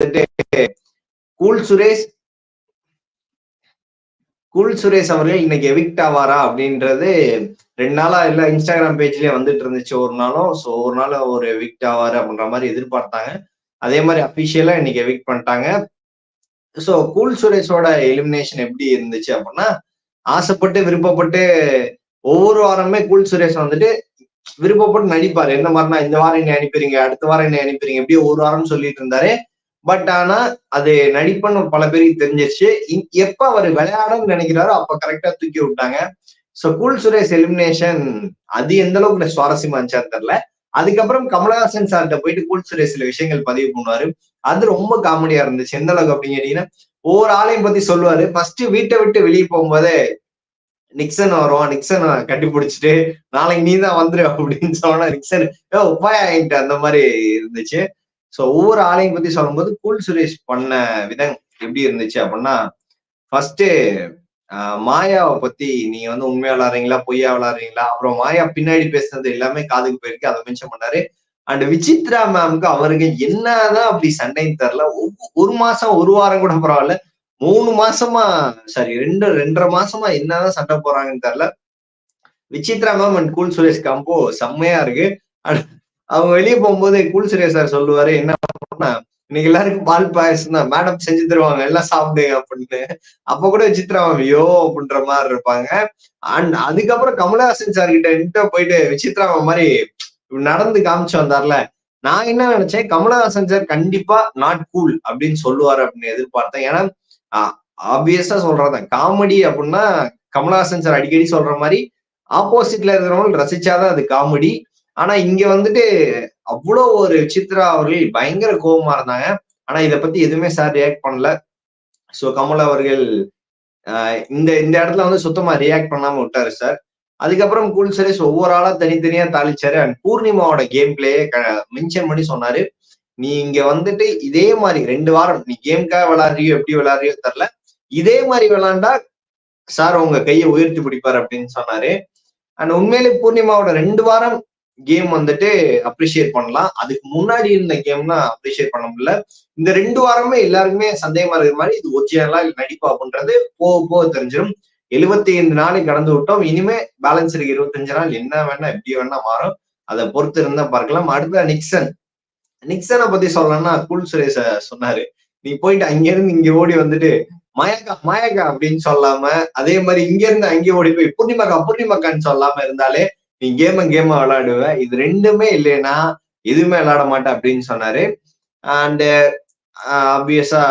வந்துட்டு cool Suresh cool Suresh அவர்கள் இன்னைக்கு எவிக்ட் ஆவாரா அப்படின்றது ரெண்டு நாளா இல்ல இன்ஸ்டாகிராம் பேஜ்லயே வந்துட்டு இருந்துச்சு. ஒரு நாளும் ஸோ ஒரு நாள் ஒரு எவிக்ட் ஆவாரு அப்படின்ற மாதிரி எதிர்பார்த்தாங்க. அதே மாதிரி அபிஷியலா இன்னைக்கு எவிக்ட் பண்ணிட்டாங்க. ஸோ கூல் சுரேஷோட எலிமினேஷன் எப்படி இருந்துச்சு அப்படின்னா ஆசைப்பட்டு விருப்பப்பட்டு ஒவ்வொரு வாரமே கூல் சுரேஷ் வந்துட்டு விருப்பப்பட்டு நடிப்பாரு. எந்த மாதிரினா இந்த வாரம் என்ன அனுப்பிடுங்க அடுத்த வாரம் என்ன அனுப்பிடுங்க எப்படியோ ஒரு வாரம் சொல்லிட்டு இருந்தாரு. பட் ஆனா அது நடிப்புன்னு பல பேருக்கு தெரிஞ்சிருச்சு. இ- எப்ப அவர் விளையாடணும்னு நினைக்கிறாரோ அப்ப கரெக்டா தூக்கி விட்டாங்க. சோ கூல் சுரேஷ் எலிமினேஷன் அது எந்த அளவுக்கு சுவாரஸ்யமா இருந்துச்சான்னு தெரியல. அதுக்கப்புறம் கமலஹாசன் சார்கிட்ட போயிட்டு கூல் சுரேஷ் சில விஷயங்கள் பதிவு பண்ணுவாரு. அது ரொம்ப காமெடியா இருந்துச்சு. எந்த அளவுக்கு அப்படின்னு கேட்டீங்கன்னா ஒவ்வொரு ஆளையும் பத்தி சொல்லுவாரு. ஃபர்ஸ்ட் வீட்டை விட்டு வெளியே போகும்போதே நிக்சன் வரும் நிக்சன் கட்டி பிடிச்சிட்டு நாளைக்கு நீ தான் வந்துரு அப்படின்னு சொன்னா நிக்சன் ஏ உப்பாய் ஆகிட்டு அந்த மாதிரி இருந்துச்சு. சோ ஒவ்வொரு ஆளையும் பத்தி சொல்லும்போது கூல் சுரேஷ் பண்ண விதம் எப்படி இருந்துச்சு அப்படின்னா ஃபர்ஸ்ட் மாயாவை பத்தி நீங்க வந்து உண்மையா விளாடுறீங்களா பொய்யா விளாடுறீங்களா? அப்புறம் மாயா பின்னாடி பேசுனது எல்லாமே காதுக்கு போயிருக்கு அதை மென்ஷன் பண்ணாரு. அண்ட் விசித்ரா மேம்க்கு அவருக்கு என்னதான் அப்படி சண்டைன்னு தெரியல. ஒவ்வொ- ஒரு மாசம் ஒரு வாரம் கூட பரவாயில்ல. மூணு மாசமா சாரி ரெண்டு ரெண்டரை மாசமா என்னதான் சண்டை போறாங்கன்னு தெரில Vichitra ma'am and cool Suresh combo செம்மையா இருக்கு. அண்ட் அவங்க வெளியே போகும்போது கூல் சார் சொல்லுவாரு என்ன பண்ணா? இன்னைக்கு எல்லாருக்கும் பால் பாயசம் தான். மேடம் செஞ்சு தருவாங்க. எல்லாம் சாப்பிடுங்க அப்படின்னு. அப்ப கூட விசித்ரா ஐயோ! அப்படின்ற மாதிரி இருப்பாங்க. அண்ட் அதுக்கப்புறம் கமலஹாசன் சார் கிட்ட நின்று போயிட்டு விசித்ரா மாதிரி நடந்து காமிச்சு வந்தார்ல. நான் என்ன நினைச்சேன்? கமலஹாசன் சார் கண்டிப்பா நாட் கூல் அப்படின்னு சொல்லுவாரு அப்படின்னு எதிர்பார்த்தேன். ஏன்னா ஆப்வியஸா சொல்றதான் காமெடி அப்படின்னா கமலஹாசன் சார் அடிக்கடி சொல்ற மாதிரி ஆப்போசிட்ல இருக்கிறவங்க ரசிச்சாதான் அது காமெடி ஆனா இங்க வந்துட்டு அவ்வளோ ஒரு சித்ரா அவர்கள் பயங்கர கோபமா இருந்தாங்க. ஆனா இதை பத்தி எதுவுமே சார் ரியாக்ட் பண்ணல. ஸோ கமல் அவர்கள் இந்த இந்த இடத்துல வந்து சுத்தமா ரியாக்ட் பண்ணாம விட்டாரு சார் அதுக்கப்புறம் கூல் சரீஸ் ஒவ்வொரு ஆளா தனித்தனியா தாளிச்சாரு. அண்ட் பூர்ணிமாவோட கேம் பிளேயே மென்ஷன் பண்ணி சொன்னாரு. நீ இங்க வந்துட்டு இதே மாதிரி ரெண்டு வாரம் நீ கேம்க்காக விளாடுறியோ எப்படி விளாடுறியோ தெரில இதே மாதிரி விளாண்டா சார் உங்க கையை உயர்த்தி பிடிப்பாரு அப்படின்னு சொன்னாரு. அண்ட் உண்மையிலே பூர்ணிமாவோட ரெண்டு வாரம் கேம் வந்துட்டு அப்ரிஷியேட் பண்ணலாம். அதுக்கு முன்னாடி இருந்த கேம்னா அப்ரிஷியேட் பண்ண முடியல. இந்த ரெண்டு வாரமே எல்லாருக்குமே சந்தேகமா இருக்கிற மாதிரி இது ஒரிஜினலா நடிப்பு நடிப்பா அப்படின்றது போக போக தெரிஞ்சிடும் எழுபத்தி ஐந்து நாளைக்கு கடந்து விட்டோம். இனிமே பேலன்ஸ் இருக்கு இருபத்தஞ்சு நாள். என்ன வேணா எப்படி வேணா மாறும். அதை பொறுத்து இருந்தா பார்க்கலாம். அடுத்த நிக்சன் நிக்சனை பத்தி சொல்லணும்னா குல் சுரேஷ சொன்னாரு. நீ போயிட்டு அங்க இருந்து இங்க ஓடி வந்துட்டு மாயக்கா மயக்கா அப்படின்னு சொல்லாம அதே மாதிரி இங்க இருந்து அங்கே ஓடி போய் பூர்ணிமாக்கா பூர்ணிமாக்கான்னு சொல்லாம இருந்தாலே நீ கேம கேம விளையாடுவ. இது ரெண்டுமே இல்லைன்னா எதுவுமே விளையாட மாட்டேன் அப்படின்னு சொன்னாரு. அண்ட் uh, ஆப்வியஸா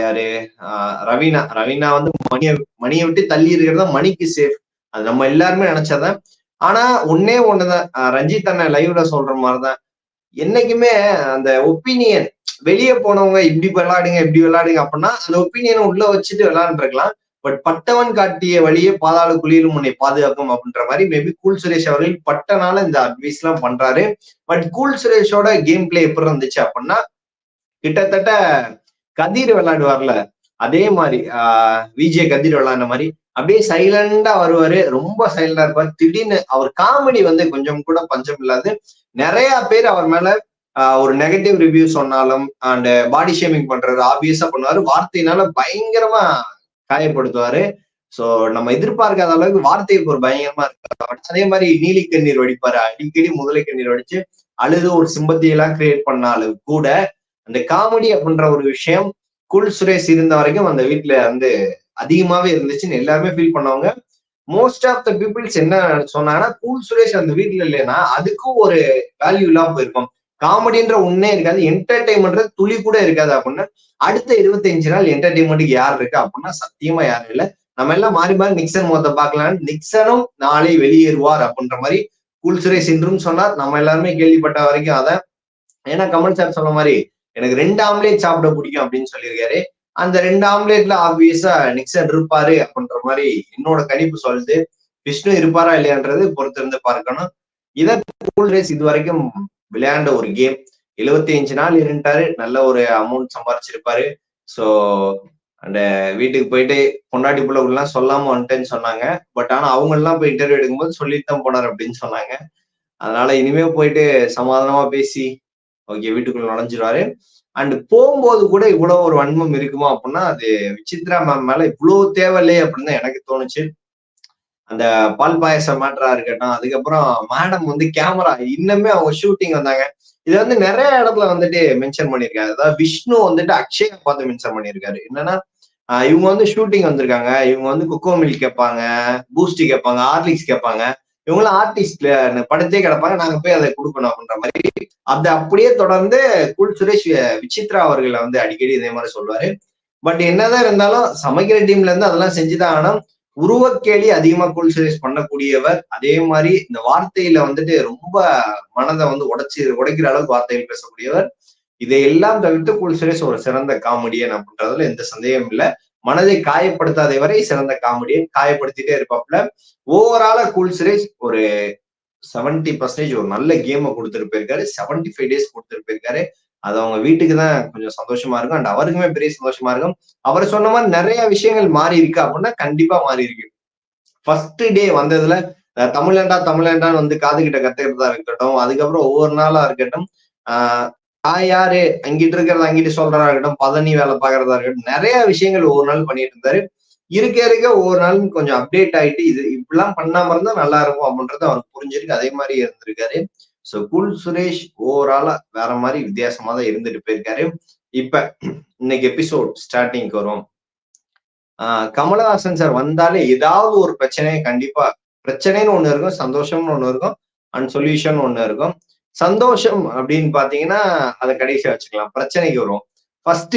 யாரு? ஆஹ் ரவீனா. ரவீனா வந்து மணிய மணியை விட்டு தள்ளி இருக்கிறதா மணிக்கு சேஃப் அது நம்ம எல்லாருமே நினைச்சதான் ஆனா ஒன்னே ஒண்ணுதான். ரஞ்சித் அண்ணன் லைவ்ல சொல்ற மாதிரிதான். என்னைக்குமே அந்த ஒப்பீனியன் வெளியே போனவங்க இப்படி விளையாடுங்க இப்படி விளையாடுங்க அப்படின்னா அந்த ஒப்பீனியனை உள்ள வச்சுட்டு விளையாண்டுருக்கலாம். பட் பட்டவன் காட்டிய வழியே பாதாள குழியிலும் உன்னை பாதுகாக்கும் அப்படின்ற மாதிரி மேபி கூல் சுரேஷ் அவர்கள் பட்டனால இந்த அட்வைஸ் எல்லாம் பண்றாரு. பட் கூல் சுரேஷோட கேம் பிளே எப்படி இருந்துச்சு அப்படின்னா கிட்டத்தட்ட கதிர் விளையாடுவார்ல அதே மாதிரி ஆஹ் விஜே கதிர் விளையாண்ட மாதிரி அப்படியே சைலண்டா வருவாரு. ரொம்ப சைலண்டா இருப்பாரு. திடீர்னு அவர் காமெடி வந்து கொஞ்சம் கூட பஞ்சம் இல்லாது நிறைய பேர் அவர் மேல ஒரு நெகட்டிவ் ரிவ்யூ சொன்னாலும் அண்ட் பாடி ஷேமிங் பண்றாரு. ஆப்வியஸா பண்ணுவாரு. வார்த்தையினால பயங்கரமா காயப்படுத்துவாரு. சோ நம்ம எதிர்பார்க்காத அளவுக்கு வார்த்தைக்கு ஒரு பயங்கரமா இருக்காரு. அதே மாதிரி நீலி கண்ணீர் வடிப்பாரு. அடிக்கடி முதலை கண்ணீர் வடிச்சு அழுது ஒரு சிம்பத்தி எல்லாம் கிரியேட் பண்ணாலும் கூட அந்த காமெடி அப்படின்ற ஒரு விஷயம் குல் சுரேஷ் இருந்த வரைக்கும் அந்த வீட்டுல வந்து அதிகமாவே இருந்துச்சுன்னு எல்லாருமே ஃபீல் பண்ணவங்க. மோஸ்ட் ஆஃப் த பீப்புள்ஸ் என்ன சொன்னாங்கன்னா கூல் சுரேஷ் அந்த வீட்டுல இல்லைன்னா அதுக்கும் ஒரு வேல்யூ இல்லாம போயிருக்கும். காமெடின்ற ஒன்னே இருக்காது என்டர்டைன்மெண்ட் துளி கூட இருக்காது அப்படின்னா அடுத்த இருபத்தஞ்சு நாள் என்டர்டைன்மெண்ட்டுக்கு யார் இருக்கா அப்படின்னா சத்தியமா யாரும் இல்லை. நம்ம எல்லாம் மாறி மாறி நிக்சன் மொத்த பார்க்கலாம் நிக்சனும் நாளை வெளியேறுவார் அப்படின்ற மாதிரி கூல் சுரேஷ் சொன்னார். நம்ம எல்லாருமே கேள்விப்பட்ட வரைக்கும் அதை ஏன்னா கமல் சார் சொன்ன மாதிரி எனக்கு ரெண்டு ஆம்லேட் சாப்பிட பிடிக்கும் அப்படின்னு சொல்லியிருக்காரு. அந்த ரெண்டு ஆம்லேட்ல ஆப்வியஸா நிக்சன் இருப்பாரு அப்படின்ற மாதிரி என்னோட கணிப்பு சொல்லுது. விஷ்ணு இருப்பாரா இல்லையான்றது பொறுத்திருந்து பார்க்கணும். இதை கூல் ரேஸ் இது வரைக்கும் விளையாண்ட ஒரு கேம். எழுபத்தி அஞ்சு நாள் இருந்துட்டாரு. நல்ல ஒரு அமௌண்ட் சம்பாரிச்சிருப்பாரு. ஸோ அந்த வீட்டுக்கு போயிட்டு பொண்டாட்டி பிள்ளைகள்லாம் சொல்லாம வந்துட்டேன்னு சொன்னாங்க. பட் ஆனா அவங்க எல்லாம் போய் இன்டர்வியூ எடுக்கும்போது சொல்லிட்டு தான் போனார் அப்படின்னு சொன்னாங்க. அதனால இனிமே போயிட்டு சமாதானமா பேசி ஓகே வீட்டுக்குள்ள நுழைஞ்சிருவாரு. அண்ட் போகும்போது கூட இவ்வளவு ஒரு வன்மம் இருக்குமா அப்படின்னா அது விசித்ரா மேம் மேல இவ்வளவு தேவையில்லையே அப்படின்னு தான் எனக்கு தோணுச்சு. அந்த பால் பாயச மேட்டரா இருக்கட்டும் அதுக்கப்புறம் மேடம் வந்து கேமரா இன்னுமே அவங்க ஷூட்டிங் வந்தாங்க. இது வந்து நிறைய இடத்துல வந்துட்டு மென்ஷன் பண்ணியிருக்காரு. அதாவது விஷ்ணு வந்துட்டு அக்ஷய பார்த்து மென்ஷன் பண்ணியிருக்காரு. என்னன்னா இவங்க வந்து ஷூட்டிங் வந்திருக்காங்க. இவங்க வந்து குக்கோ மில்க் கேட்பாங்க பூஸ்டி கேட்பாங்க ஹார்லிக்ஸ் கேட்பாங்க. இவங்களாம் ஆர்டிஸ்ட்ல படத்தே கிடப்பாங்க. நாங்க போய் அதை கொடுக்கணும் அப்படின்ற மாதிரி. அதை அப்படியே தொடர்ந்து குல் சுரேஷ் விசித்ரா அவர்களை வந்து அடிக்கடி இதே மாதிரி சொல்லுவாரு பட் என்னதான் இருந்தாலும் சமைக்கிற டீம்ல இருந்து அதெல்லாம் செஞ்சுதான் ஆனால் உருவக்கேலி அதிகமா குல் பண்ணக்கூடியவர் அதே மாதிரி இந்த வார்த்தையில வந்துட்டு ரொம்ப மனதை வந்து உடைச்சி உடைக்கிற அளவுக்கு வார்த்தைகள் பேசக்கூடியவர். இதையெல்லாம் தவிர்த்து குல் ஒரு சிறந்த காமெடியன் அப்படின்றதுல எந்த சந்தேகம் இல்லை. மனதை காயப்படுத்தாத வரை சிறந்த காமெடியன் காயப்படுத்திட்டே இருப்பாப்ல ஓவராலா கூல் ஒரு செவன்டி பர்சன்டேஜ் ஒரு நல்ல கேமை கொடுத்துட்டு போயிருக்காரு. செவன்டி ஃபைவ் டேஸ் கொடுத்துட்டு போயிருக்காரு. அது அவங்க வீட்டுக்கு தான் கொஞ்சம் சந்தோஷமா இருக்கும். அண்ட் அவருக்குமே பெரிய சந்தோஷமா இருக்கும். அவர் சொன்ன மாதிரி நிறைய விஷயங்கள் மாறி இருக்கு. அப்படின்னா கண்டிப்பா மாறி இருக்கு. ஃபர்ஸ்ட் டே வந்ததுல தமிழண்டா தமிழண்டான்னு வந்து காது கிட்ட கத்துக்கிறதா இருக்கட்டும் அதுக்கப்புறம் ஒவ்வொரு நாளா இருக்கட்டும் ஆஹ் யாரு அங்கிட்டு இருக்கிறத அங்கிட்டு சொல்றதா இருக்கட்டும் பதனி வேலை பாக்குறதா இருக்கட்டும் நிறைய விஷயங்கள் ஒவ்வொரு நாள் பண்ணிட்டு இருந்தாரு. இருக்க இருக்க ஒவ்வொரு நாளும் கொஞ்சம் அப்டேட் ஆயிட்டு இது இப்படிலாம் பண்ணாம இருந்தா நல்லா இருக்கும் அப்படின்றது அவருக்கு புரிஞ்சிருக்கு. அதே மாதிரி இருந்திருக்காரு. ஸோ குல் சுரேஷ் ஓவராலா வேற மாதிரி வித்தியாசமா தான் இருந்துட்டு போயிருக்காரு. இப்ப இன்னைக்கு எபிசோட் ஸ்டார்டிங்க்கு வரும் ஆஹ் கமலஹாசன் சார் வந்தாலே ஏதாவது ஒரு பிரச்சனையை கண்டிப்பா பிரச்சனைன்னு ஒண்ணு இருக்கும் சந்தோஷம்னு ஒண்ணு இருக்கும் அண்ட் சொல்யூஷன் ஒண்ணு இருக்கும். சந்தோஷம் அப்படின்னு பாத்தீங்கன்னா அதை கடைசியா வச்சுக்கலாம். பிரச்சனைக்கு வரும் ஃபர்ஸ்ட்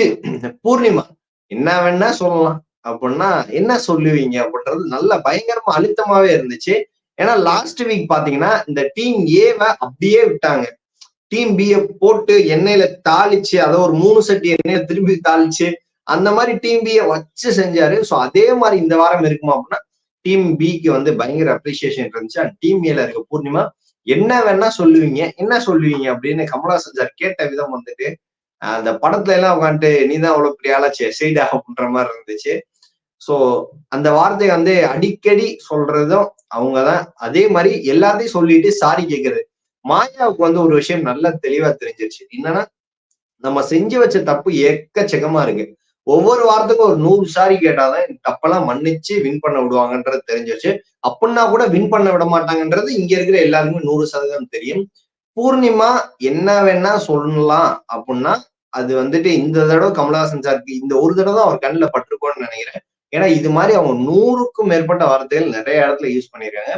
பூர்ணிமா என்ன வேணா சொல்லலாம். அப்படின்னா என்ன சொல்லுவீங்க அப்படின்றது நல்ல பயங்கரமா அழுத்தமாவே இருந்துச்சு. ஏன்னா லாஸ்ட் வீக் பாத்தீங்கன்னா இந்த டீம் ஏவை அப்படியே விட்டாங்க. டீம் பிய போட்டு எண்ணெயில தாளிச்சு அதை ஒரு மூணு சட்டி எண்ணெயில திரும்பி தாளிச்சு அந்த மாதிரி டீம் பிய வச்சு செஞ்சாரு. ஸோ அதே மாதிரி இந்த வாரம் இருக்குமா அப்படின்னா டீம் பிக்கு வந்து பயங்கர அப்ரிசியேஷன் இருந்துச்சு. அண்ட் டீம் ஏல இருக்க பூர்ணிமா என்ன வேணா சொல்லுவீங்க என்ன சொல்லுவீங்க அப்படின்னு கமலாசன் சார் கேட்ட விதம் வந்துட்டு அந்த படத்துல எல்லாம் உட்காந்துட்டு நீ தான் அவ்வளவு பெரிய ஆளாச்சு சைடா அப்படின்ற மாதிரி இருந்துச்சு. சோ அந்த வார்த்தையை வந்து அடிக்கடி சொல்றதும் அவங்கதான். அதே மாதிரி எல்லாத்தையும் சொல்லிட்டு சாரி கேட்கறது மாயாவுக்கு வந்து ஒரு விஷயம் நல்லா தெளிவா தெரிஞ்சிருச்சு. என்னன்னா நம்ம செஞ்சு வச்ச தப்பு எக்கச்சக்கமா இருக்கு. ஒவ்வொரு வாரத்துக்கும் ஒரு நூறு சாரி கேட்டாதான் தப்பெல்லாம் மன்னிச்சு வின் பண்ண விடுவாங்கன்றது தெரிஞ்சிருச்சு. அப்படின்னா கூட வின் பண்ண விட மாட்டாங்கன்றது இங்க இருக்கிற எல்லாருக்குமே நூறு சதவீதம் தெரியும். பூர்ணிமா என்ன வேணா சொல்லலாம் அப்படின்னா அது வந்துட்டு இந்த தடவை கமலஹாசன் சாருக்கு இந்த ஒரு தடவை தான் அவர் கண்ணில் பட்டிருக்கோன்னு நினைக்கிறேன். ஏன்னா இது மாதிரி அவங்க நூறுக்கும் மேற்பட்ட வார்த்தைகள் நிறைய இடத்துல யூஸ் பண்ணிருக்காங்க.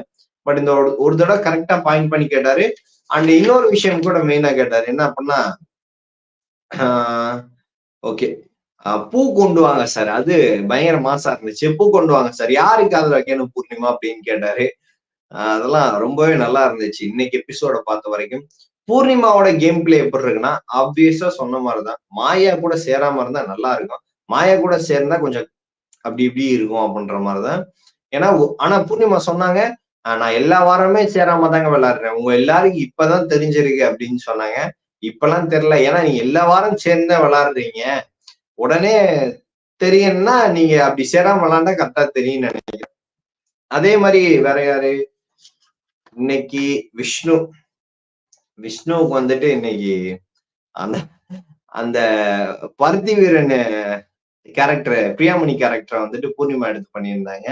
பட் இந்த ஒரு தடவை கரெக்டா பாயிண்ட் பண்ணி கேட்டாரு. அண்ட் இன்னொரு விஷயம் கூட மெயினா கேட்டாரு. என்ன அப்படின்னா ஓகே பூ கொண்டு வாங்க சார் அது பயங்கர மாசா இருந்துச்சு. பூ கொண்டு வாங்க சார் யாருக்கு அதுல வைக்கணும் பூர்ணிமா அப்படின்னு கேட்டாரு. அதெல்லாம் ரொம்பவே நல்லா இருந்துச்சு. இன்னைக்கு எபிசோட பார்த்த வரைக்கும். பூர்ணிமாவோட கேம் பிளே எப்படி இருக்குன்னா ஆப்வியஸா சொன்ன மாதிரிதான். மாயா கூட சேராம இருந்தா நல்லா இருக்கும். மாயா கூட சேர்ந்தா கொஞ்சம் அப்படி இப்படி இருக்கும் அப்படின்ற மாதிரிதான். ஏன்னா ஆனா பூர்ணிமா சொன்னாங்க நான் எல்லா வாரமே சேராம தாங்க விளையாடுறேன் உங்க எல்லாருக்கும் இப்பதான் தெரிஞ்சிருக்கு அப்படின்னு சொன்னாங்க. இப்பெல்லாம் தெரியல. ஏன்னா நீங்க எல்லா வாரம் சேர்ந்து விளையாடுறீங்க உடனே தெரியும்னா நீங்க அப்படி சேராம விளாண்டா கரெக்டா தெரியும் நினைக்கிறேன். அதே மாதிரி வேற யாரு? இன்னைக்கு விஷ்ணு. விஷ்ணுவுக்கு வந்துட்டு இன்னைக்கு அந்த அந்த பருத்தி வீரன் கேரக்டர் பிரியாமணி கேரக்டரை வந்துட்டு பூர்ணிமா எடுத்து பண்ணியிருந்தாங்க.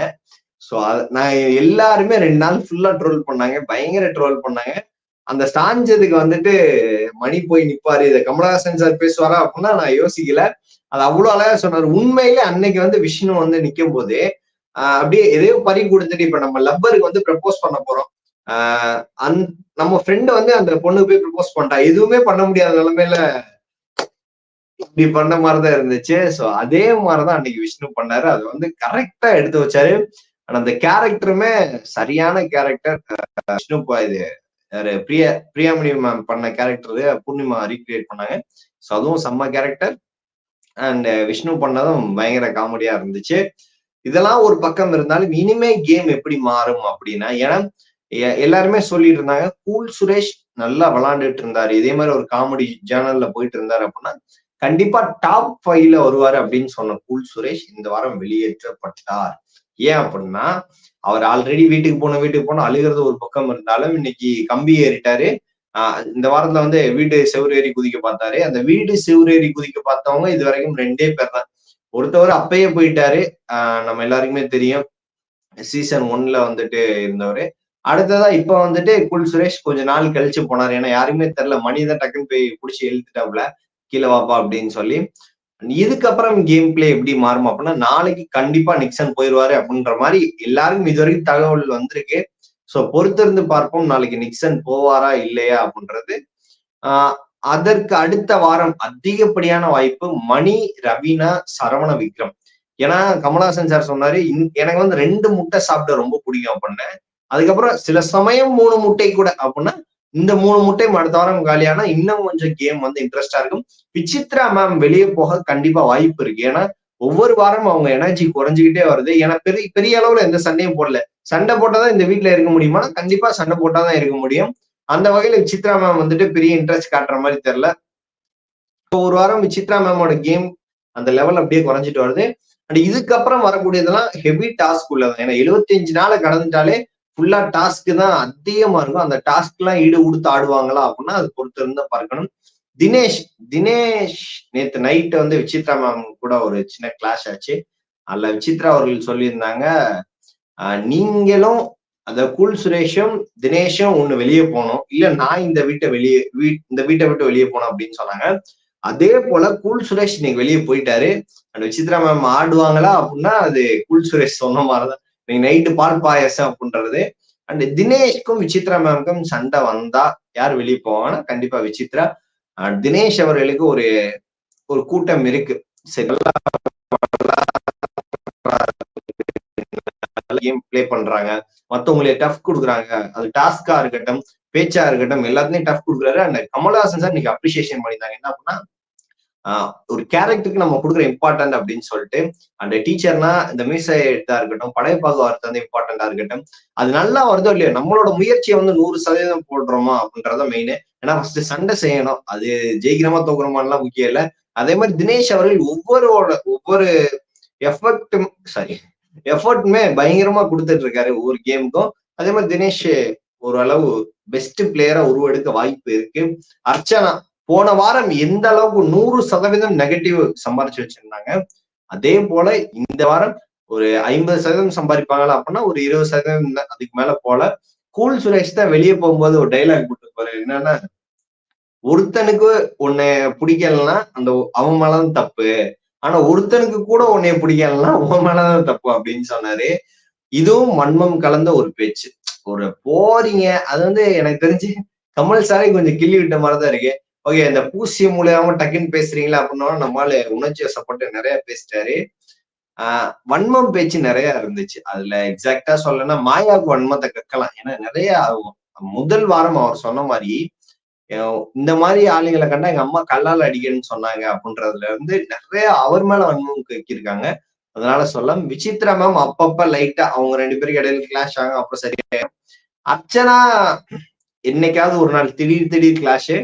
ஸோ நான் எல்லாருமே ரெண்டு நாள் ஃபுல்லா ட்ரோல் பண்ணாங்க. பயங்கர ட்ரோல் பண்ணாங்க. அந்த ஸ்டாஞ்சதுக்கு வந்துட்டு மணி போய் நிப்பாரு. இதை கமலஹாசன் சார் பேசுவாரா அப்படின்னா நான் யோசிக்கல. அது அவ்வளவு அழகா சொன்னார். உண்மையிலே அன்னைக்கு வந்து விஷ்ணு வந்து நிற்கும் போது அப்படியே எதையோ பறி கொடுத்துட்டு இப்ப நம்ம லப்பருக்கு வந்து ப்ரப்போஸ் பண்ண போறோம். ஆஹ் அந் நம்ம ஃப்ரெண்டு வந்து அந்த பொண்ணுக்கு போய் ப்ரப்போஸ் பண்ணிட்டா. எதுவுமே பண்ண முடியாத நிலைமையில இப்படி பண்ண மாதிரிதான் இருந்துச்சு. சோ அதே மாதிரிதான் அன்னைக்கு விஷ்ணு பண்ணாரு. அது வந்து கரெக்டா எடுத்து வச்சாரு. ஆனா அந்த கேரக்டருமே சரியான கேரக்டர் விஷ்ணு இது பிரியா பிரியாமணி மேம் பண்ண கேரக்டர் பூர்ணிமா ரீக்ரியேட் பண்ணாங்க. ஸோ அதுவும் செம்ம கேரக்டர் அண்ட் விஷ்ணு பண்ணதும் பயங்கர காமெடியா இருந்துச்சு. இதெல்லாம் ஒரு பக்கம் இருந்தாலும் இனிமே கேம் எப்படி மாறும் அப்படின்னா ஏன்னா எல்லாருமே சொல்லிட்டு இருந்தாங்க கூல் சுரேஷ் நல்லா விளாண்டுட்டு இருந்தாரு. இதே மாதிரி ஒரு காமெடி ஜேர்னல்ல போயிட்டு இருந்தாரு அப்படின்னா கண்டிப்பா டாப் ஃபைவ்ல வருவாரு அப்படின்னு சொன்ன கூல் சுரேஷ் இந்த வாரம் வெளியேற்றப்பட்டார். ஏன் அப்படின்னா அவர் ஆல்ரெடி வீட்டுக்கு போன வீட்டுக்கு போன அழுகிறது ஒரு பக்கம் இருந்தாலும் இன்னைக்கு கம்பி ஏறிட்டாரு. இந்த வாரத்துல வந்து வீடு ஏறி குதிக்க பார்த்தாரு. அந்த வீடு செவ்வரேறி குதிக்க பார்த்தவங்க இது வரைக்கும் ரெண்டே பேர் தான். ஒருத்தவர் அப்பயே போயிட்டாரு. நம்ம எல்லாருக்குமே தெரியும். சீசன் ஒன்ல வந்துட்டு இருந்தவர். அடுத்ததா இப்ப வந்துட்டு குல் சுரேஷ் கொஞ்ச நாள் கழிச்சு போனாரு. ஏன்னா யாருமே தெரியல. மணி தான் டக்குன்னு போய் பிடிச்சி எழுத்துட்டாப்ல கீழே வாப்பா அப்படின்னு சொல்லி இதுக்கப்புறம் கேம் பிளே எப்படி மாறும் அப்படின்னா நாளைக்கு கண்டிப்பா நிக்சன் போயிடுவாரு அப்படின்ற மாதிரி எல்லாருக்கும் இது வரைக்கும் தகவல் வந்திருக்கு. ஸோ பொறுத்திருந்து பார்ப்போம் நாளைக்கு நிக்சன் போவாரா இல்லையா அப்படின்றது. ஆஹ் அதற்கு அடுத்த வாரம் அதிகப்படியான வாய்ப்பு மணி ரவீனா சரவண விக்ரம். ஏன்னா கமலஹாசன் சார் சொன்னாரு எனக்கு வந்து ரெண்டு முட்டை சாப்பிட ரொம்ப பிடிக்கும் அப்படின்னு. அதுக்கப்புறம் சில சமயம் மூணு முட்டை கூட அப்படின்னா இந்த மூணு முட்டையும் அடுத்த வாரம் காலியானா இன்னும் கொஞ்சம் கேம் வந்து இன்ட்ரெஸ்டா இருக்கும். விசித்ரா மேம் வெளியே போக கண்டிப்பா வாய்ப்பு இருக்கு. ஏன்னா ஒவ்வொரு வாரமும் அவங்க எனர்ஜி குறைஞ்சிக்கிட்டே வருது. ஏன்னா பெரிய பெரிய அளவுல எந்த சண்டையும் போடல. சண்டை போட்டாதான் இந்த வீட்டுல இருக்க முடியுமா? கண்டிப்பா சண்டை போட்டாதான் இருக்க முடியும். அந்த வகையில விசித்ரா மேம் வந்துட்டு பெரிய இன்ட்ரெஸ்ட் காட்டுற மாதிரி தெரியல. ஒரு வாரம் விசித்ரா மேமோட கேம் அந்த லெவல் அப்படியே குறைஞ்சிட்டு வருது. அண்ட் இதுக்கப்புறம் வரக்கூடியதெல்லாம் ஹெவி டாஸ்க் உள்ளது ஏன்னா எழுபத்தி அஞ்சு நாளை கடந்துட்டாலே ஃபுல்லா டாஸ்க் தான் அதிகமா இருக்கும். அந்த டாஸ்க் எல்லாம் ஈடு கொடுத்து ஆடுவாங்களா அப்படின்னா அது பொறுத்து இருந்தா பார்க்கணும். தினேஷ் தினேஷ் நேத்து நைட் வந்து விசித்ரா மேம் கூட ஒரு சின்ன கிளாஷ் ஆச்சு. அதுல விசித்ரா அவர்கள் சொல்லியிருந்தாங்க நீங்களும் அந்த கூல் சுரேஷும் தினேஷும் ஒண்ணு வெளியே போனோம் இல்ல நான் இந்த வீட்டை வெளியே வீட் இந்த வீட்டை விட்டு வெளியே போனோம் அப்படின்னு சொன்னாங்க. அதே போல கூல் சுரேஷ் இன்னைக்கு வெளியே போயிட்டாரு. அந்த விசித்ரா மேம் ஆடுவாங்களா அப்படின்னா அது கூல் சுரேஷ் சொன்ன மாதிரிதான். இன்னைக்கு நைட்டு பால் பாயசம் அப்படின்றது. அண்ட் தினேஷ்க்கும் விசித்ரா மேம்க்கும் சண்டை வந்தா யார் வெளியே போவாங்கன்னா கண்டிப்பா விசித்ரா தினேஷ் அவர்களுக்கு ஒரு ஒரு கூட்டம் இருக்கு. கேம் பிளே பண்றாங்க. மத்தவங்களே டஃப் கொடுக்குறாங்க. அது டாஸ்கா இருக்கட்டும் பேச்சா இருக்கட்டும் எல்லாத்துலயும் டஃப் கொடுக்குறாரு. அண்ட் கமல்ஹாசன் சார் இன்னைக்கு அப்ரிசியேஷன் பண்ணியிருந்தாங்க. என்ன அப்படின்னா ஒரு கேரக்டருக்கு நம்ம கொடுக்குற இம்பார்ட்டன்ட் அப்படின்னு சொல்லிட்டு அந்த டீச்சர்னா இந்த மீசைட்டா இருக்கட்டும் படைப்பாக வார்த்தை வந்து இம்பார்ட்டண்டா இருக்கட்டும் அது நல்லா வருதோ இல்லையோ நம்மளோட முயற்சியை வந்து நூறு சதவீதம் போடுறோமா அப்படின்றத மெயின் ஏன்னா ஃபர்ஸ்ட் சண்டை செய்யணும். அது ஜெயிக்கிறோமா தோக்குறோமான்லாம் முக்கியம் இல்லை. அதே மாதிரி தினேஷ் அவர்கள் ஒவ்வொரு ஒவ்வொரு எஃபர்ட்டும் சாரி எஃபர்ட்டுமே பயங்கரமா கொடுத்துட்டு இருக்காரு ஒவ்வொரு கேமுக்கும் அதே மாதிரி தினேஷ் ஓரளவு பெஸ்ட் பிளேயரா உருவெடுக்க வாய்ப்பு இருக்கு. அர்ச்சனா போன வாரம் எந்த அளவுக்கு நூறு சதவீதம் நெகட்டிவ் சம்பாரிச்சு வச்சிருந்தாங்க. அதே போல இந்த வாரம் ஒரு ஐம்பது சதவீதம் சம்பாதிப்பாங்களா அப்படின்னா ஒரு இருபது சதவீதம் அதுக்கு மேல போல. கூல் சுரேஷ் தான் வெளியே போகும்போது ஒரு டைலாக் போட்டு போறாரு என்னன்னா ஒருத்தனுக்கு உன்னை பிடிக்கலன்னா அந்த அவன் மேலதான் தப்பு. ஆனா ஒருத்தனுக்கு கூட உன்னைய பிடிக்கலன்னா உன் மேலதான் தப்பு அப்படின்னு சொன்னாரு. இதுவும் மன்மம் கலந்த ஒரு பேச்சு. ஒரு போறீங்க. அது வந்து எனக்கு தெரிஞ்சு கமல் சாரை கொஞ்சம் கிள்ளி விட்ட மாதிரிதான் இருக்கு. ஓகே இந்த பூசிய மூலியமா டக்குன்னு பேசுறீங்களா அப்படின்னா நம்மளால உணர்ச்சி வசப்பட்டு நிறைய பேசிட்டாரு. ஆஹ் வன்மம் பேச்சு நிறைய இருந்துச்சு. அதுல எக்ஸாக்டா சொல்லனா மாயாவுக்கு வன்மத்தை கக்கலாம் ஏன்னா நிறைய முதல் வாரம் அவர் சொன்ன மாதிரி இந்த மாதிரி ஆளுங்களை கண்டா எங்க அம்மா கல்லால் அடிக்கணும்னு சொன்னாங்க அப்படின்றதுல இருந்து நிறைய அவர் மேல வன்மம் வைக்கிருக்காங்க அதனால சொல்ல விசித்ரா மேம் அப்பப்ப லைட்டா அவங்க ரெண்டு பேருக்கு இடையில கிளாஷ் ஆகும். அப்புறம் சரியா அர்ச்சனா என்னைக்காவது ஒரு நாள் திடீர் திடீர் கிளாஷு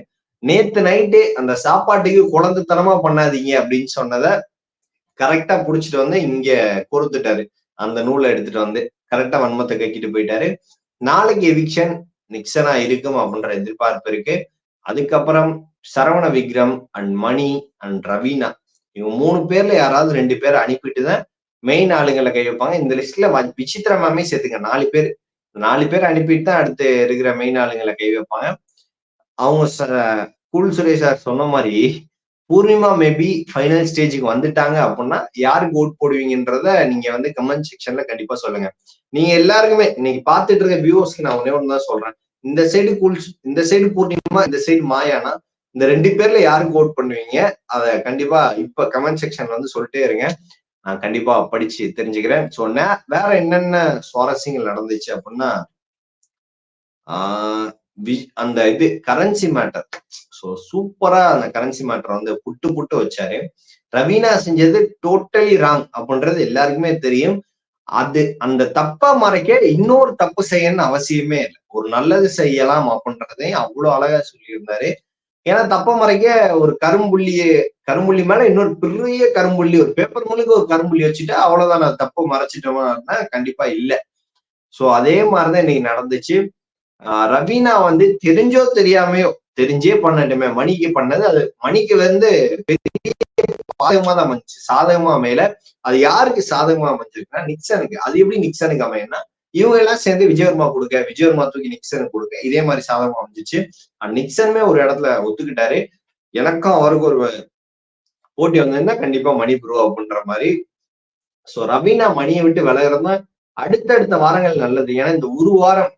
நேத்து நைட்டு அந்த சாப்பாட்டுக்கு குழந்தைத்தனமா பண்ணாதீங்க அப்படின்னு சொன்னதை கரெக்டா புடிச்சிட்டு வந்து இங்க கொடுத்துட்டாரு அந்த நூலை எடுத்துட்டு வந்து கரெக்டா வன்மத்தை கக்கிட்டு போயிட்டாரு. நாளைக்கு எவிக்ஷன் நிக்சனா இருக்கும் அப்படின்ற எதிர்பார்ப்பு இருக்கு. அதுக்கப்புறம் சரவண விக்ரம் அண்ட் மணி அண்ட் ரவீனா. இவங்க மூணு பேர்ல யாராவது ரெண்டு பேரை அனுப்பிட்டு தான் மெயின் ஆளுங்களை கை வைப்பாங்க. இந்த லிஸ்ட்ல விசித்திரமாமே சேர்த்துங்க. நாலு பேர். நாலு பேர் அனுப்பிட்டு தான் அடுத்து இருக்கிற மெயின் ஆளுங்களை கை வைப்பாங்க. அவங்க கூல் சுரேஷ் சார் சொன்ன மாதிரி பூர்ணிமா மேபி ஃபைனல் ஸ்டேஜுக்கு வந்துட்டாங்க அப்படின்னா யாருக்கு ஓட் போடுவீங்கன்றத நீங்க வந்து கமெண்ட் செக்ஷன்ல கண்டிப்பா சொல்லுங்க. நீங்க எல்லாருக்குமே இன்னைக்கு பார்த்துட்டு இருக்க வியூவர்ஸ்க்கு நான் ஒன்னே ஒன்று தான் சொல்றேன். இந்த சைடு கூல் இந்த சைடு பூர்ணிமா இந்த சைடு மாயானா இந்த ரெண்டு பேர்ல யாருக்கு ஓட் பண்ணுவீங்க அதை கண்டிப்பா இப்ப கமெண்ட் செக்ஷன்ல வந்து சொல்லிட்டே இருங்க. நான் கண்டிப்பா படிச்சு தெரிஞ்சுக்கிறேன். ஸோ வேற என்னென்ன சுவாரஸ்யங்கள் நடந்துச்சு அப்படின்னா ஆஹ் அந்த இது கரன்சி மேட்டர் ஸோ சூப்பரா அந்த கரன்சி மேட்டர் வந்து புட்டு புட்டு வச்சாரு. ரவீனா செஞ்சது டோட்டலி ராங் அப்படின்றது எல்லாருக்குமே தெரியும். அது அந்த தப்பை மறைக்க இன்னொரு தப்பு செய்யணும்னு அவசியமே இல்லை. ஒரு நல்லது செய்யலாம் அப்படின்றதையும் அவ்வளோ அழகா சொல்லியிருந்தாரு. ஏன்னா தப்ப மறைக்க ஒரு கரும்புள்ளியே கரும்புள்ளி மேல இன்னொரு பெரிய கரும்புள்ளி ஒரு பேப்பர் முழுக்க ஒரு கரும்புள்ளி வச்சுட்டு அவ்வளவுதான். நான் தப்பு மறைச்சிட்டோம்னா கண்டிப்பா இல்லை. ஸோ அதே மாதிரிதான் இன்னைக்கு நடந்துச்சு. ரவீனா வந்து தெரிஞ்சோ தெரியாமையோ தெரிஞ்சே பண்ணட்டுமே. மணிக்கு பண்ணது அது மணிக்கு வந்து சாதகமா பாதகமா தான் அமைஞ்சிச்சு. சாதகமா அமையல. அது யாருக்கு சாதகமா அமைஞ்சிருக்குன்னா நிக்சனுக்கு. அது எப்படி நிக்சனுக்கு அமையன்னா இவங்க எல்லாம் சேர்ந்து விஜயவர்மா கொடுக்க விஜயவர்மா தூக்கி நிக்சனுக்கு கொடுக்க இதே மாதிரி சாதகமா அமைஞ்சிச்சு. நிக்சனுமே ஒரு இடத்துல ஒத்துக்கிட்டாரு. எனக்கும் அவருக்கு ஒரு போட்டி வந்ததுன்னா கண்டிப்பா மணி ப்ரோ அப்படின்ற மாதிரி. சோ ரவீனா மணியை விட்டு விலகிறதா அடுத்தடுத்த வாரங்கள் நல்லது. ஏன்னா இந்த ஒரு வாரம்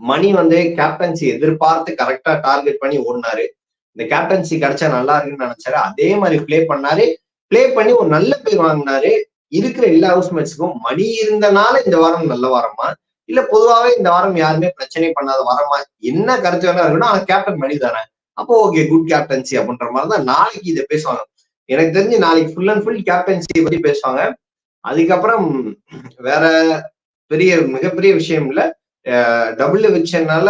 மணி வந்து கேப்டன்சி எதிர்பார்த்து கரெக்டா டார்கெட் பண்ணி ஓடினாரு. இந்த கேப்டன்சி கிடைச்சா நல்லா இருக்குன்னு நினைச்சாரு. அதே மாதிரி பிளே பண்ணாரு. பிளே பண்ணி ஒரு நல்ல பேர் வாங்கினாரு. இருக்கிற எல்லா ஹவுஸ் மேட்ச்சுக்கும் மணி இருந்தனால இந்த வாரம் நல்ல வாரமா? இல்ல பொதுவாகவே இந்த வாரம் யாருமே பிரச்சனை பண்ணாத வாரமா? என்ன கருத்து வேணா இருக்கணும் ஆனா கேப்டன் மணி தானே. அப்போ ஓகே குட் கேப்டன்சி அப்படின்ற மாதிரி தான் நாளைக்கு இதை பேசுவாங்க. எனக்கு தெரிஞ்சு நாளைக்கு ஃபுல் அண்ட் ஃபுல் கேப்டன்சி பத்தி பேசுவாங்க. அதுக்கப்புறம் வேற பெரிய மிகப்பெரிய விஷயம் இல்லை. டபுள் விக்ஷன்னால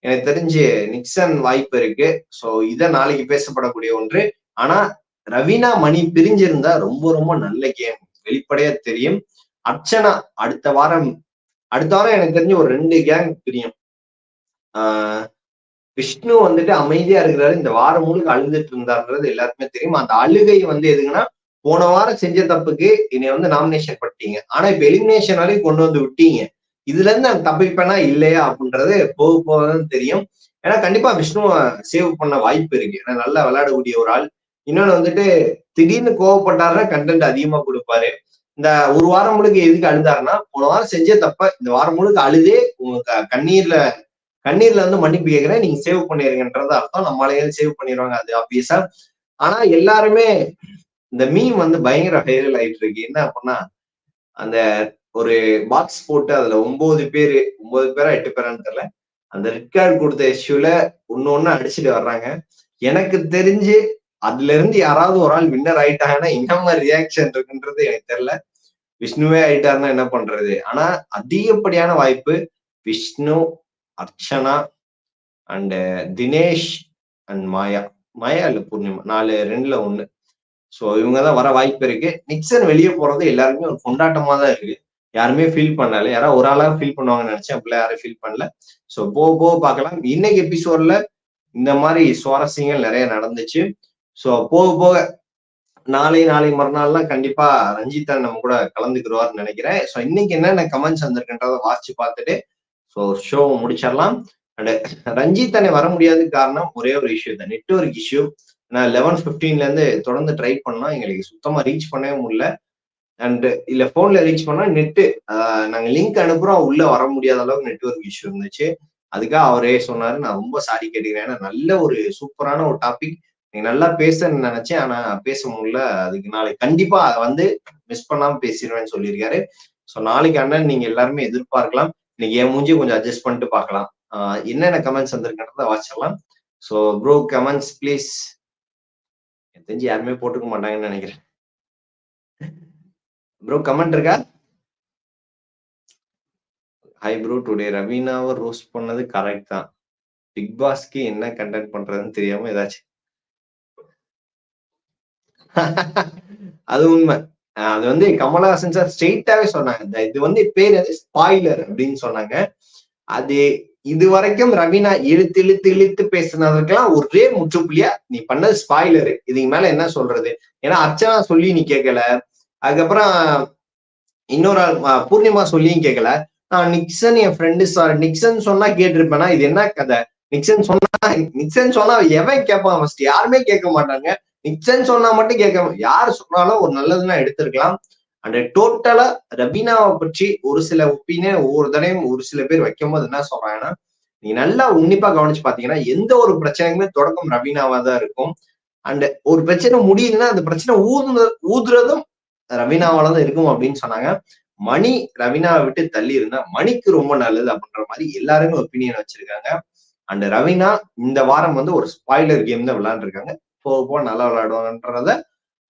எனக்கு தெரிஞ்சு நிக்சன் வாய்ப்பு இருக்கு. ஸோ இதை நாளைக்கு பேசப்படக்கூடிய ஒன்று. ஆனா ரவீனா மணி பிரிஞ்சிருந்தா ரொம்ப ரொம்ப நல்ல கேம். வெளிப்படையா தெரியும். அர்ச்சனா அடுத்த வாரம் அடுத்த வாரம் எனக்கு தெரிஞ்சு ஒரு ரெண்டு கேங் பிரியும். ஆஹ் விஷ்ணு வந்துட்டு அமைதியா இருக்கிறாரு. இந்த வாரம் முழுக்க அழுதுட்டு இருந்தாருன்றது எல்லாருக்குமே தெரியும். அந்த அழுகை வந்து எதுங்கன்னா போன வாரம் செஞ்ச தப்புக்கு என்னை வந்து நாமினேஷன் பண்ணிட்டீங்க. ஆனா இப்ப எலிமினேஷன் வரையும் கொண்டு வந்து விட்டீங்க. இதுல இருந்து நான் தப்பிப்பேனா இல்லையா அப்படின்றது போக போகதான் தெரியும். ஏன்னா கண்டிப்பா விஷ்ணுவை சேவ் பண்ண வாய்ப்பு இருக்கு. ஏன்னா நல்லா விளையாடக்கூடிய ஒரு ஆள். இன்னொன்னு வந்துட்டு திடீர்னு கோவப்பட்டாருன்னா கண்டென்ட் அதிகமா கொடுப்பாரு. இந்த ஒரு வாரம் முழுக்க எதுக்கு அழுதாருன்னா போன வாரம் செஞ்ச தப்ப இந்த வாரம் முழுக்க அழுதே உங்க கண்ணீர்ல கண்ணீர்ல வந்து மன்னிப்பு கேட்கிறேன் நீங்க சேவ் பண்ணிருங்கன்றது அர்த்தம். நம்மளாலே சேவ் பண்ணிடுவாங்க அது ஆப்வியஸா ஆனா எல்லாருமே இந்த மீம் வந்து பயங்கர வைரல் ஆயிட்டு இருக்கு. என்ன அப்படின்னா அந்த ஒரு பாக்ஸ் போட்டு அதுல ஒன்பது பேரு ஒன்பது பேரா எட்டு பேரான்னு தெரியல. அந்த ரெட் கார்டு கொடுத்த இஷ்யூல ஒன்னு ஒன்னு அடிச்சுட்டு வர்றாங்க. எனக்கு தெரிஞ்சு அதுல இருந்து யாராவது ஒரு ஆள் வின்னர் ஆயிட்டாங்கன்னா என்ன மாதிரி ரியாக்ஷன் இருக்குன்றது எனக்கு தெரியல. விஷ்ணுவே ஆயிட்டாருன்னா என்ன பண்றது? ஆனா அதிகப்படியான வாய்ப்பு விஷ்ணு அர்ச்சனா அண்ட் தினேஷ் அண்ட் மாயா. மாயா இல்ல பூர்ணிமா. நாலு ரெண்டுல ஒண்ணு. சோ இவங்க தான் வர வாய்ப்பு இருக்கு. நிக்சன் வெளியே போறது எல்லாருக்குமே ஒரு கொண்டாட்டமா தான் இருக்கு. யாருமே ஃபீல் பண்ணல. யாராவது ஒரு ஆளா ஃபீல் பண்ணுவாங்கன்னு நினைச்சேன். அப்படிலாம் யாரும் ஃபீல் பண்ணல. ஸோ போக போக பார்க்கலாம். இன்னைக்கு எபிசோட்ல இந்த மாதிரி சுவாரஸ்யங்கள் நிறைய நடந்துச்சு. ஸோ போக போக நாளை நாளை மறுநாள்லாம் கண்டிப்பா ரஞ்சித் நம்ம கூட கலந்துக்கிறவார்னு நினைக்கிறேன். ஸோ இன்னைக்கு என்னென்ன கமெண்ட்ஸ் வந்திருக்குன்றத வாசிச்சு பார்த்துட்டு ஸோ ஷோ முடிச்சிடலாம். அண்ட் ரஞ்சித் அண்ணே வர முடியாது காரணம் ஒரே ஒரு இஷ்யூ தான். நெட்ஒர்க் இஷ்யூ நான் லெவன் ஃபிஃப்டீன்ல இருந்து தொடர்ந்து ட்ரை பண்ணா எங்களுக்கு சுத்தமா ரீச் பண்ணவே முடியல. அண்ட் இல்ல போன்ல ரீச் பண்ணா நெட்டு நாங்க லிங்க் அனுப்புறோம். உள்ள வர முடியாத அளவுக்கு நெட்ஒர்க் இஷ்யூ இருந்துச்சு. அதுக்காக அவரே சொன்னாரு நான் ரொம்ப சாரி கேட்டுக்கிறேன். ஏன்னா நல்ல ஒரு சூப்பரான ஒரு டாபிக் நீங்க நல்லா பேசன்னு நினைச்சேன். ஆனா பேச முடியல. அதுக்கு நாளைக்கு கண்டிப்பா வந்து மிஸ் பண்ணாம பேசிடுவேன்னு சொல்லியிருக்காரு. ஸோ நாளைக்கு அண்ணன் நீங்க எல்லாருமே எதிர்பார்க்கலாம். இன்னைக்கு என் மூஞ்சி கொஞ்சம் அட்ஜஸ்ட் பண்ணிட்டு பார்க்கலாம். என்னென்ன கமெண்ட்ஸ் வந்திருக்கிறத வாசிச்சிடலாம். ஸோ ப்ரோ கமெண்ட்ஸ் ப்ளீஸ் எனக்கு தெரிஞ்சு யாருமே போட்டுக்க மாட்டாங்கன்னு நினைக்கிறேன். ப்ரோ கமெண்ட் இருக்கா? ஹாய் ப்ரோ டுடே ரவீனாவை ரோஸ்ட் பண்ணது கரெக்ட் தான். பிக் பாஸ்க்கு என்ன கண்டக்ட் பண்றதுன்னு தெரியாம ஏதாச்சும் அது உண்மை. அது வந்து கமலஹாசன் சார் ஸ்ட்ரெயிட்டாவே சொன்னாங்க. இது வந்து பேர் ஸ்பாய்லர் அப்படின்னு சொன்னாங்க. அது இது வரைக்கும் ரவீனா இழுத்து இழுத்து இழுத்து பேசுனதுக்கெல்லாம் ஒரே முற்றுப்புள்ளியா நீ பண்ணது ஸ்பாய்லரு இதுக்கு மேல என்ன சொல்றது? ஏன்னா அர்ச்சனா சொல்லி நீ கேட்கல அதுக்கப்புறம் இன்னொரு பூர்ணிமா சொல்லியும் கேட்கல நான் நிக்சன் என் ஃப்ரெண்டு சார் நிக்சன் சொன்னா கேட்டிருப்பேனா? இது என்ன கதை? நிக்சன் சொன்னா நிக்சன் சொன்னா எவன் கேட்பான் ஃபர்ஸ்ட் யாருமே கேட்க மாட்டாங்க. நிக்சன் சொன்னா மட்டும் கேட்க யார் சொன்னாலும் ஒரு நல்லதுன்னா எடுத்திருக்கலாம். அண்ட் டோட்டலா ரபீனாவை பற்றி ஒரு சில ஒப்பீனியன் ஒவ்வொரு தடையும் ஒரு சில பேர் வைக்கும் போது என்ன சொல்றாங்கன்னா நீங்க நல்லா உன்னிப்பா கவனிச்சு பாத்தீங்கன்னா எந்த ஒரு பிரச்சனைக்குமே தொடக்கம் ரபீனாவா தான் இருக்கும். அண்ட் ஒரு பிரச்சனை முடியுதுன்னா அந்த பிரச்சனை ஊதுன ஊதுறதும் ரவீனாவால தான் இருக்கும் அப்படின்னு சொன்னாங்க. மணி ரவீனாவை விட்டு தள்ளி இருந்தா மணிக்கு ரொம்ப நல்லது அப்படின்ற மாதிரி எல்லாருமே ஒப்பீனியன் வச்சிருக்காங்க. அண்ட் ரவீனா இந்த வாரம் வந்து ஒரு ஸ்பாய்லர் கேம் தான் விளையாண்டுருக்காங்க. போக போக நல்லா விளையாடுவாங்கன்றத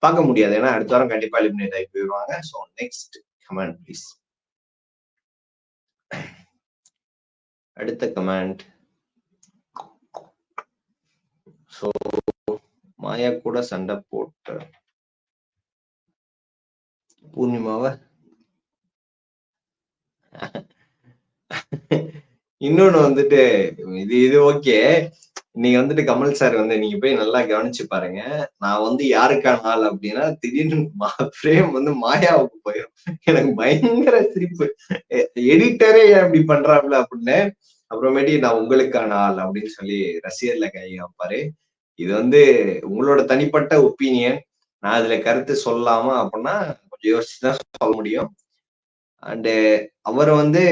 பார்க்க முடியாது. ஏன்னா அடுத்த வாரம் கண்டிப்பா எலிமினேட் ஆகி போயிடுவாங்க. ஸோ நெக்ஸ்ட் கமெண்ட் ப்ளீஸ் அடுத்த கமெண்ட் ஸோ மாயா கூட சண்டை போட்ட பூர்ணிமாவை? இன்னொன்னு வந்துட்டு இது இது ஓகே. நீங்க வந்துட்டு கமல் சார் வந்து நீங்க போய் நல்லா கவனிச்சு பாருங்க. நான் வந்து யாருக்கான ஆள் அப்படின்னா திடீர்னு பிரேம் வந்து மாயாவுக்கு போயிடும் எனக்கு பயங்கர சிரிப்பு. எடிட்டரே ஏன் இப்படி பண்றாப்ல அப்படின்னு. அப்புறமேட்டி நான் உங்களுக்கான ஆள் அப்படின்னு சொல்லி ரசிகர்ல கை வைப்பாரு இது வந்து உங்களோட தனிப்பட்ட ஒப்பீனியன். நான் அதுல கருத்து சொல்லாம அப்படின்னா கொஞ்சம் யோசிச்சுதான் சொல்ல முடியும். அண்டு அவர் வந்து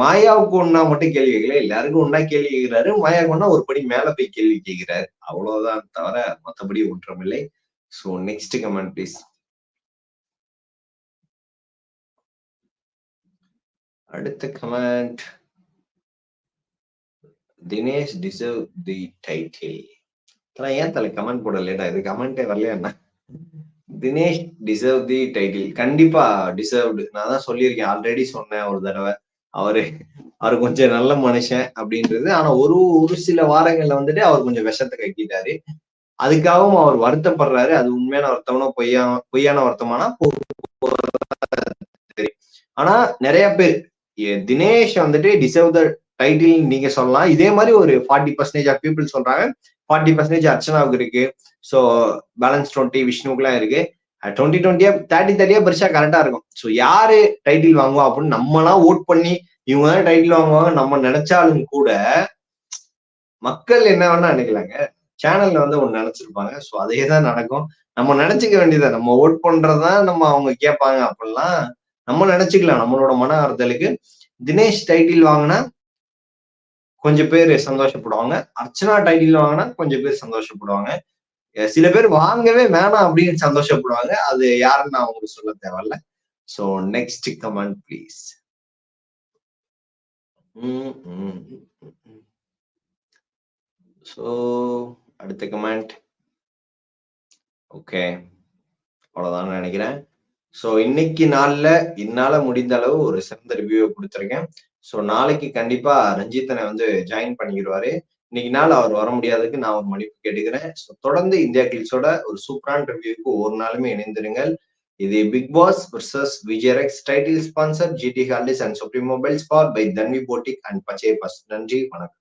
மாயாவுக்கு ஒன்னா மட்டும் கேள்வி கேட்கல எல்லாருக்கும் ஒன்னா கேள்வி கேட்கிறாரு. மாயாவுக்கு ஒன்னா ஒரு படி மேல போய் கேள்வி கேட்கிறாரு. அவ்வளவுதான் தவிர மத்தபடி ஒன்றமில்லை. சோ நெக்ஸ்ட் கமெண்ட் ப்ளீஸ் அடுத்த comment Dinesh deserve the title இதெல்லாம் ஏன் தலை கமெண்ட் போட லேட்டா இது கமெண்டே வரலையா என்ன? தினேஷ் டிசர்வ் தி டைட்டில் கண்டிப்பா டிசர்வ்டு நான் தான் சொல்லியிருக்கேன். ஆல்ரெடி சொன்னேன் ஒரு தடவை. அவரு அவர் கொஞ்சம் நல்ல மனுஷன் அப்படின்றது. ஆனா ஒரு ஒரு சில வாரங்கள்ல வந்துட்டு அவர் கொஞ்சம் விஷத்தை கட்டிட்டாரு அதுக்காகவும் அவர் வருத்தப்படுறாரு. அது உண்மையான வருத்தம்னா பொய்யா பொய்யான வருத்தமானா ஆனா நிறைய பேர் தினேஷ் வந்துட்டு டிசர்வ் த டைட்டில் நீங்க சொல்லலாம். இதே மாதிரி ஒரு ஃபார்ட்டி பர்சன்டேஜ் ஆஃப் பீப்புள் சொல்றாங்க. ஃபார்ட்டி பர்சன்டேஜ் அர்ச்சனாவுக்கு இருக்கு. ஸோ பேலன்ஸ் டுவெண்ட்டி விஷ்ணுக்குலாம் இருக்கு. டுவெண்ட்டி டுவெண்ட்டியா தேர்ட்டி தேர்ட்டியா பெருசா கரெக்டா இருக்கும். ஸோ யாரு டைட்டில் வாங்குவா அப்படின்னு நம்மலாம் ஓட் பண்ணி இவங்க தான் டைட்டில் வாங்குவாங்க நம்ம நினைச்சாலும் கூட மக்கள் என்ன வேணா நினைக்கலாங்க. சேனல்ல வந்து ஒன்று நினைச்சிருப்பாங்க. ஸோ அதே தான் நடக்கும். நம்ம நினைச்சுக்க வேண்டியதை? நம்ம ஓட் பண்றதுதான் நம்ம அவங்க கேட்பாங்க அப்படிலாம் நம்ம நினைச்சுக்கலாம். நம்மளோட மன ஆறுதலுக்கு. தினேஷ் டைட்டில் வாங்கினா கொஞ்சம் பேர் சந்தோஷப்படுவாங்க. அர்ச்சனா டைட்டில் வாங்கினா கொஞ்சம் பேர் சந்தோஷப்படுவாங்க. சில பேர் வாங்கவே வேணாம் அப்படின்னு சந்தோஷப்படுவாங்க. அது யாருன்னு நான் உங்களுக்கு சொல்ல தேவையில்ல. So next comment please so அடுத்த கமெண்ட் ஓகே அவ்வளோதான் நினைக்கிறேன். ஸோ இன்னைக்கு நாள்ல என்னால முடிந்த அளவு ஒரு சிறந்த ரிவ்யூவை கொடுத்துருக்கேன். ஸோ நாளைக்கு கண்டிப்பா ரஞ்சித்தனை வந்து ஜாயின் பண்ணிக்கிடுவாரு. இன்னைக்கு நாள் அவர் வர முடியாததுக்கு நான் ஒரு மன்னிப்பு கேட்டுக்கிறேன். ஸோ தொடர்ந்து இந்தியா கில்ஸோட ஒரு சூப்பரான ரிவ்யூக்கு ஒரு நாளுமே இணைந்திருங்கள். இது பிக் பாஸ் vs விஜயரெக்ஸ் டைட்டில் ஸ்பான்சர் ஜிடி ஹார்டிஸ் அண்ட் சுப்ரீம் மொபைல்ஸ் பார் பை தன்வி போட்டிக் அண்ட் பச்சை பஸ் நன்றி வணக்கம்.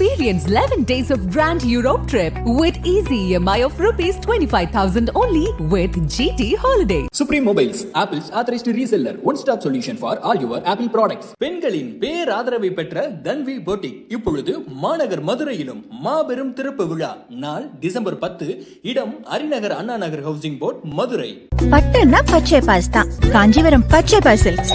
Experience 11 days of Grand Europe trip with easy EMI of rupees 25,000 only with GT Holidays. Supreme Mobiles, Apple's authorized reseller, one-stop solution for all your Apple products. பெண்களின் பேராதரவை பெற்ற தன்வி போட்டிக் இப்பொழுது மாநகர் மதுரையிலும் மாபெரும் திறப்பு விழா நாள் டிசம்பர் பத்து இடம் அரிநகர் அண்ணா நகர் ஹவுசிங் போர்ட் மதுரை பட்டுன்னா பச்சை பாஸ் தான் காஞ்சிபுரம் பச்சை பாஸ் சில்க்ஸ்